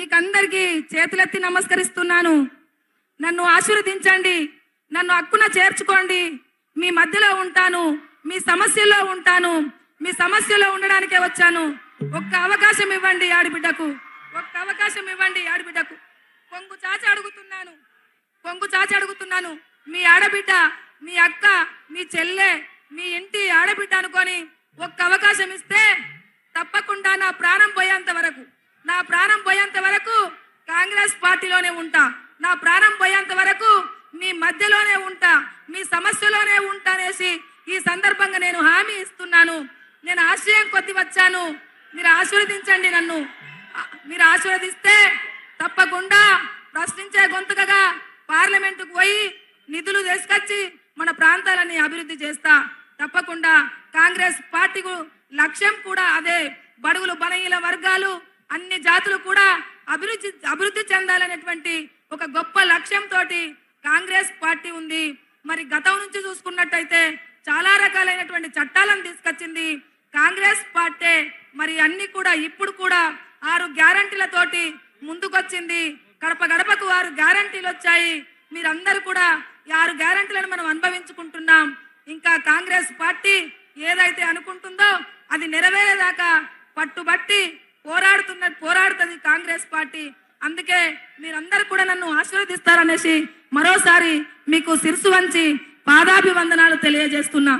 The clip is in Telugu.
మీకందరికీ చేతులెత్తి నమస్కరిస్తున్నాను. నన్ను ఆశీర్వదించండి. నన్ను హక్కున చేర్చుకోండి. మీ మధ్యలో ఉంటాను. మీ సమస్యలో ఉంటాను. మీ సమస్యలో ఉండడానికే వచ్చాను. ఒక్క అవకాశం ఇవ్వండి ఆడిబిడ్డకు. ఒక్క అవకాశం ఇవ్వండి ఆడిబిడ్డకు. కొంగు చాచి అడుగుతున్నాను. కొంగు చాచి అడుగుతున్నాను. మీ ఆడబిడ్డ మీ అక్క మీ చెల్లె మీ ఇంటి ఆడబిడ్డ అనుకొని ఒక్క అవకాశం ఇస్తే తప్పకుండా నా ప్రాణం పోయేంత వరకు. నా ప్రాణం పోయేంత వరకు కాంగ్రెస్ పార్టీలోనే ఉంటా. నా ప్రాణం పోయేంత వరకు మీ మధ్యలోనే ఉంటా. మీ సమస్యలోనే ఉంటా అనేసి ఈ సందర్భంగా నేను హామీ ఇస్తున్నాను. నేను ఆశ్రయం కొద్ది వచ్చాను. మీరు ఆశీర్వదించండి నన్ను. మీరు ఆశీర్వదిస్తే తప్పకుండా ప్రశ్నించే గొంతుకగా పార్లమెంటుకు పోయి నిధులు తీసుకొచ్చి మన ప్రాంతాలని అభివృద్ధి చేస్తా. తప్పకుండా కాంగ్రెస్ పార్టీకు లక్ష్యం కూడా అదే. బడుగులు బలహీన వర్గాలు అన్ని జాతులు కూడా అభివృద్ధి అభివృద్ధి చెందాలనేటువంటి ఒక గొప్ప లక్ష్యంతో కాంగ్రెస్ పార్టీ ఉంది. మరి గతం నుంచి చూసుకున్నట్టయితే చాలా రకాలైనటువంటి చట్టాలను తీసుకొచ్చింది కాంగ్రెస్ పార్టీ. మరి అన్ని కూడా ఇప్పుడు కూడా ఆరు గ్యారంటీలతోటి ముందుకొచ్చింది. గడప గడపకు ఆరు గ్యారంటీలు వచ్చాయి. మీరందరూ కూడా ఈ ఆరు గ్యారంటీలను మనం అనుభవించుకుంటున్నాం. ఇంకా కాంగ్రెస్ పార్టీ ఏదైతే అనుకుంటుందో అది నెరవేరేదాకా పోరాడుతున్న పోరాడుతుంది కాంగ్రెస్ పార్టీ. అందుకే మీరందరూ కూడా నన్ను ఆశీర్వదిస్తారనేసి మరోసారి మీకు శిరసు వంచి పాదాభివందనాలు తెలియజేస్తున్నా.